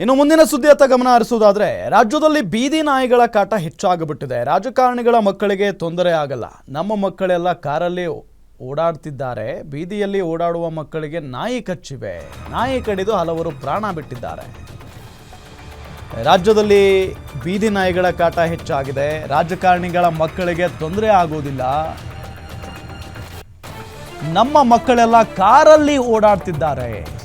ಇನ್ನು ಮುಂದಿನ ಸುದ್ದಿಯತ್ತ ಗಮನ ಹರಿಸುವುದಾದ್ರೆ, ರಾಜ್ಯದಲ್ಲಿ ಬೀದಿ ನಾಯಿಗಳ ಕಾಟ ಹೆಚ್ಚಾಗಿಬಿಟ್ಟಿದೆ. ರಾಜಕಾರಣಿಗಳ ಮಕ್ಕಳಿಗೆ ತೊಂದರೆ ಆಗಲ್ಲ. ನಮ್ಮ ಮಕ್ಕಳೆಲ್ಲ ಕಾರಲ್ಲಿ ಓಡಾಡ್ತಿದ್ದಾರೆ. ಬೀದಿಯಲ್ಲಿ ಓಡಾಡುವ ಮಕ್ಕಳಿಗೆ ನಾಯಿ ಕಚ್ಚಿವೆ. ನಾಯಿ ಕಡಿದು ಹಲವರು ಪ್ರಾಣ ಬಿಟ್ಟಿದ್ದಾರೆ. ರಾಜ್ಯದಲ್ಲಿ ಬೀದಿ ನಾಯಿಗಳ ಕಾಟ ಹೆಚ್ಚಾಗಿದೆ. ರಾಜಕಾರಣಿಗಳ ಮಕ್ಕಳಿಗೆ ತೊಂದರೆ ಆಗುವುದಿಲ್ಲ. ನಮ್ಮ ಮಕ್ಕಳೆಲ್ಲ ಕಾರಲ್ಲಿ ಓಡಾಡ್ತಿದ್ದಾರೆ.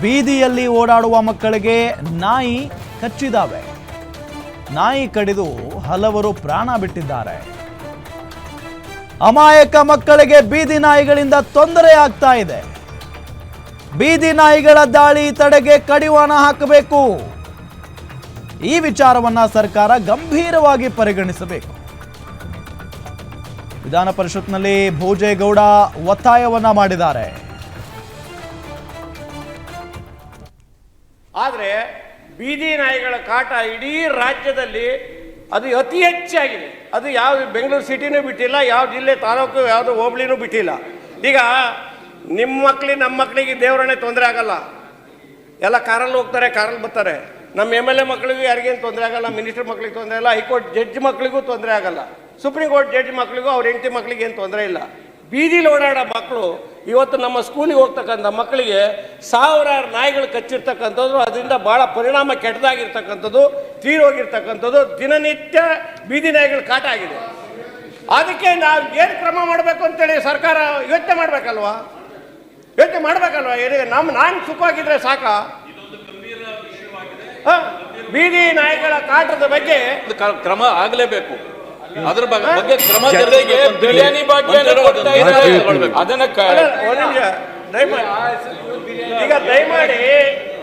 ಬೀದಿಯಲ್ಲಿ ಓಡಾಡುವ ಮಕ್ಕಳಿಗೆ ನಾಯಿ ಕಚ್ಚಿದಾವೆ. ನಾಯಿ ಕಡಿದು ಹಲವರು ಪ್ರಾಣ ಬಿಟ್ಟಿದ್ದಾರೆ. ಅಮಾಯಕ ಮಕ್ಕಳಿಗೆ ಬೀದಿ ನಾಯಿಗಳಿಂದ ತೊಂದರೆ ಆಗ್ತಾ ಇದೆ. ಬೀದಿ ನಾಯಿಗಳ ದಾಳಿ ತಡೆಗೆ ಕಡಿವಾಣ ಹಾಕಬೇಕು. ಈ ವಿಚಾರವನ್ನ ಸರ್ಕಾರ ಗಂಭೀರವಾಗಿ ಪರಿಗಣಿಸಬೇಕು. ವಿಧಾನ ಪರಿಷತ್ನಲ್ಲಿ ಭೋಜೇಗೌಡ ಒತ್ತಾಯವನ್ನ ಮಾಡಿದ್ದಾರೆ. ಆದರೆ ಬೀದಿ ನಾಯಿಗಳ ಕಾಟ ಇಡೀ ರಾಜ್ಯದಲ್ಲಿ ಅದು ಅತಿ ಹೆಚ್ಚಾಗಿದೆ. ಅದು ಯಾವ ಬೆಂಗಳೂರು ಸಿಟಿನೂ ಬಿಟ್ಟಿಲ್ಲ, ಯಾವ ಜಿಲ್ಲೆ ತಾಲೂಕು, ಯಾವುದು ಹೋಬಳಿನೂ ಬಿಟ್ಟಿಲ್ಲ. ಈಗ ನಿಮ್ಮ ಮಕ್ಳಿಗೆ ನಮ್ಮ ಮಕ್ಕಳಿಗೆ ದೇವರನ್ನೇ ತೊಂದರೆ ಆಗಲ್ಲ. ಎಲ್ಲ ಕಾರಲ್ಲಿ ಹೋಗ್ತಾರೆ, ಕಾರಲ್ಲಿ ಬರ್ತಾರೆ. ನಮ್ಮ ಎಂ ಎಲ್ ಎ ಮಕ್ಕಳಿಗೂ ಯಾರಿಗೇನು ತೊಂದರೆ ಆಗಲ್ಲ, ಮಿನಿಸ್ಟರ್ ಮಕ್ಕಳಿಗೆ ತೊಂದರೆ ಇಲ್ಲ ಹೈಕೋರ್ಟ್ ಜಡ್ಜ್ ಮಕ್ಕಳಿಗೂ ತೊಂದರೆ ಆಗಲ್ಲ. ಸುಪ್ರೀಂ ಕೋರ್ಟ್ ಜಡ್ಜ್ ಮಕ್ಕಳಿಗೂ ಅವ್ರ ಹೆಂಡತಿ ಮಕ್ಕಳಿಗೆ ಏನು ತೊಂದರೆ ಇಲ್ಲ. ಬೀದಿಲಿ ಓಡಾಡೋ ಮಕ್ಕಳು ಇವತ್ತು ನಮ್ಮ ಸ್ಕೂಲಿಗೆ ಹೋಗ್ತಕ್ಕಂಥ ಮಕ್ಕಳಿಗೆ ಸಾವಿರಾರು ನಾಯಿಗಳು ಕಚ್ಚಿರ್ತಕ್ಕಂಥದ್ದು, ಅದರಿಂದ ಭಾಳ ಪರಿಣಾಮ ಕೆಟ್ಟದಾಗಿರ್ತಕ್ಕಂಥದ್ದು, ತೀರೋಗಿರ್ತಕ್ಕಂಥದ್ದು, ದಿನನಿತ್ಯ ಬೀದಿ ನಾಯಿಗಳು ಕಾಟ ಆಗಿದೆ. ಅದಕ್ಕೆ ನಾವು ಏನು ಕ್ರಮ ಮಾಡಬೇಕು ಅಂತೇಳಿ ಸರ್ಕಾರ ಯೋಚನೆ ಮಾಡಬೇಕಲ್ವಾ? ಯೋಚನೆ ಮಾಡಬೇಕಲ್ವಾ? ಏನಿದೆ ನಮ್ಮ ನಾನು ಸುಖವಾಗಿದ್ರೆ ಸಾಕ? ಬೀದಿ ನಾಯಿಗಳ ಕಾಟದ ಬಗ್ಗೆ ಕ್ರಮ ಆಗಲೇಬೇಕು. ಅದ್ರ ಬಗ್ಗೆ ಕ್ರಮ ಜೊತೆಗೆ ಬಿರಿಯಾನಿ ಭಾಗ್ಯನ ಕೊಡ್ತಾ ಇದ್ದಾರೆ. ಅದನ್ನ ಈಗ ದಯಮಾಡಿ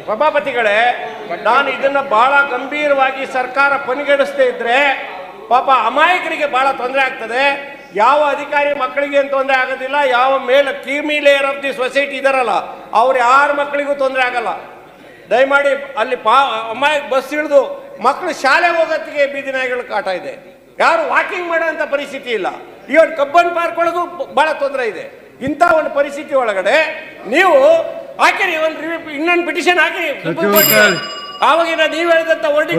ಸಭಾಪತಿಗಳೇ ನಾನು ಇದನ್ನ ಬಹಳ ಗಂಭೀರವಾಗಿ ಸರ್ಕಾರ ಪರಿಗಣಿಸದೇ ಇದ್ರೆ ಪಾಪ ಅಮಾಯಕರಿಗೆ ಬಹಳ ತೊಂದರೆ ಆಗ್ತದೆ. ಯಾವ ಅಧಿಕಾರಿ ಮಕ್ಕಳಿಗೆ ಏನು ತೊಂದರೆ ಆಗೋದಿಲ್ಲ ಯಾವ ಮೇಲೆ creamy layer of the society ಇದಾರಲ್ಲ ಅವ್ರು ಯಾರ ಮಕ್ಕಳಿಗೂ ತೊಂದರೆ ಆಗಲ್ಲ. ದಯಮಾಡಿ ಅಲ್ಲಿ ಪಾ ಅಮಾಯಕ್ ಬಸ್ ಇಳಿದು ಮಕ್ಕಳು ಶಾಲೆ ಹೋಗೋತ್ತಿಗೆ ಬೀದಿ ನಾಯಿಗಳು ಕಾಟ ಇದೆ. ಯಾರು ವಾಕಿಂಗ್ ಮಾಡೋಂಥ ಪರಿಸ್ಥಿತಿ ಇಲ್ಲ ಈ ಒಂದು ಕಬ್ಬನ್ ಪಾರ್ಕ್ ಒಳಗೂ ಭಾಳ ಬಹಳ ತೊಂದರೆ ಇದೆ ಇಂಥ ಒಂದು ಪರಿಸ್ಥಿತಿ ಒಳಗಡೆ ನೀವು ಹಾಕಿರಿ ಒಂದು ಇನ್ನೊಂದು ಪಿಟಿಷನ್ ಹಾಕಿ ಆವಾಗ ಕೋರ್ಟ್ಗೆ. ಆವಾಗಿನ ನೀವು ಹೇಳಿದಂತ. ಹೊರಡಿದ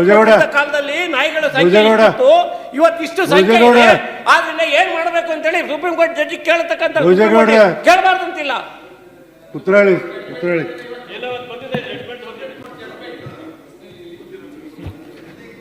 ಕಾಲದಲ್ಲಿ ನಾಯಿಗಳ ಸಂಖ್ಯೆ. ಇತ್ತು ಇವತ್ತು ಇಷ್ಟು ಸಂಖ್ಯೆ. ಇದೆ ಆದ್ರಿಂದ ಏನ್ ಮಾಡಬೇಕು ಅಂತೇಳಿ ಸುಪ್ರೀಂ ಕೋರ್ಟ್ ಜಡ್ಜಿ ಕೇಳತಕ್ಕಂತ. ಕೇಳಬಾರ್ದಂತಿಲ್ಲ